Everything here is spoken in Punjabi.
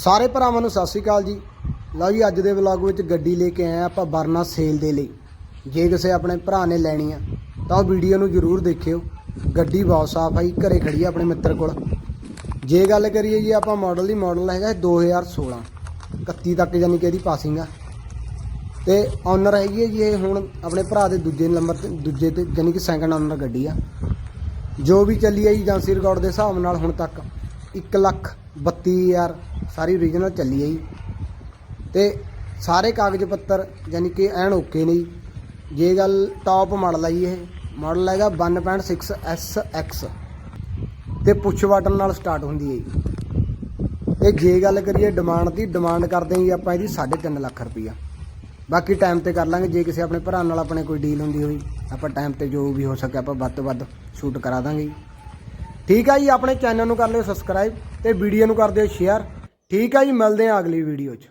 ਸਾਰੇ ਭਰਾਵਾਂ ਨੂੰ ਸਤਿ ਸ਼੍ਰੀ ਅਕਾਲ ਜੀ। ਲਓ ਜੀ, ਅੱਜ ਦੇ ਵਲੌਗ ਵਿੱਚ ਗੱਡੀ ਲੈ ਕੇ ਆਏ ਆ ਆਪਾਂ ਵਰਨਾ ਸੇਲ ਦੇ ਲਈ। ਜੇ ਕਿਸੇ ਆਪਣੇ ਭਰਾ ਨੇ ਲੈਣੀ ਆ, ਤਾਂ ਉਹ ਵੀਡੀਓ ਨੂੰ ਜ਼ਰੂਰ ਦੇਖਿਓ। ਗੱਡੀ ਬਹੁਤ ਸਾਫ਼ ਆਈ ਘਰੇ ਖੜੀ ਆ ਆਪਣੇ ਮਿੱਤਰ ਕੋਲ। ਜੇ ਗੱਲ ਕਰੀਏ ਜੀ ਆਪਾਂ ਮਾਡਲ ਦੀ ਮਾਡਲ ਹੈਗਾ 2016 31 ਤੱਕ ਯਾਨੀ ਕਿ ਇਹਦੀ ਪਾਸਿੰਗ ਆ। ਤੇ ਓਨਰ ਹੈਗੀ ਹੈ ਜੀ ਇਹ ਹੁਣ ਆਪਣੇ ਭਰਾ ਦੇ ਦੂਜੇ ਨੰਬਰ ਤੇ, ਦੂਜੇ ਤੇ ਯਾਨੀ ਕਿ ਸੈਕੰਡ ਓਨਰ ਗੱਡੀ ਆ। ਜੋ ਵੀ ਚੱਲੀ ਹੈ ਜੀ, ਏਜੰਸੀ ਰਿਕਾਰਡ ਦੇ ਹਿਸਾਬ ਨਾਲ ਹੁਣ ਤੱਕ 1 ਲੱਖ 32000 ਸਾਰੀ ਓਰੀਜਨਲ ਚੱਲੀ ਹੈ ਜੀ। ਤੇ ਸਾਰੇ ਕਾਗਜ਼ ਪੱਤਰ ਯਾਨੀ ਕਿ ਐਨ ਓਕੇ ਨੇ ਜੀ। ਜੇ ਗੱਲ ਟਾਪ ਮਾਡਲ ਹੈ ਜੀ ਇਹ ਮਾਡਲ ਹੈਗਾ 1.6 SX ਤੇ ਪੁੱਛ ਬਟਨ ਨਾਲ ਸਟਾਰਟ ਹੁੰਦੀ ਹੈ ਜੀ। ਤੇ ਜੇ ਗੱਲ ਕਰੀਏ ਡਿਮਾਂਡ ਦੀ ਡਿਮਾਂਡ ਕਰਦੇ ਹਾਂ ਜੀ ਆਪਾਂ ਇਹਦੀ 3.5 ਲੱਖ ਰੁਪਈਆ। ਬਾਕੀ ਟਾਈਮ ਤੇ ਕਰ ਲਾਂਗੇ, ਜੇ ਕਿਸੇ ਆਪਣੇ ਭਰਾ ਨਾਲ ਆਪਣੇ ਕੋਈ ਡੀਲ ਹੁੰਦੀ ਹੋਈ, ਆਪਾਂ ਟਾਈਮ ਤੇ ਜੋ ਵੀ ਹੋ ਸਕੇ ਆਪਾਂ ਵੱਧ ਤੋਂ ਵੱਧ ਸ਼ੂਟ ਕਰਾ ਦਾਂਗੇ ਜੀ। ਠੀਕ ਆ ਜੀ, ਆਪਣੇ ਚੈਨਲ ਨੂੰ ਕਰ ਲਿਓ ਸਬਸਕ੍ਰਾਈਬ ਤੇ ਵੀਡੀਓ ਨੂੰ ਕਰ ਦਿਓ ਸ਼ੇਅਰ ਠੀਕ ਹੈ ਜੀ ਮਿਲਦੇ ਹਾਂ ਅਗਲੀ ਵੀਡੀਓ 'ਚ।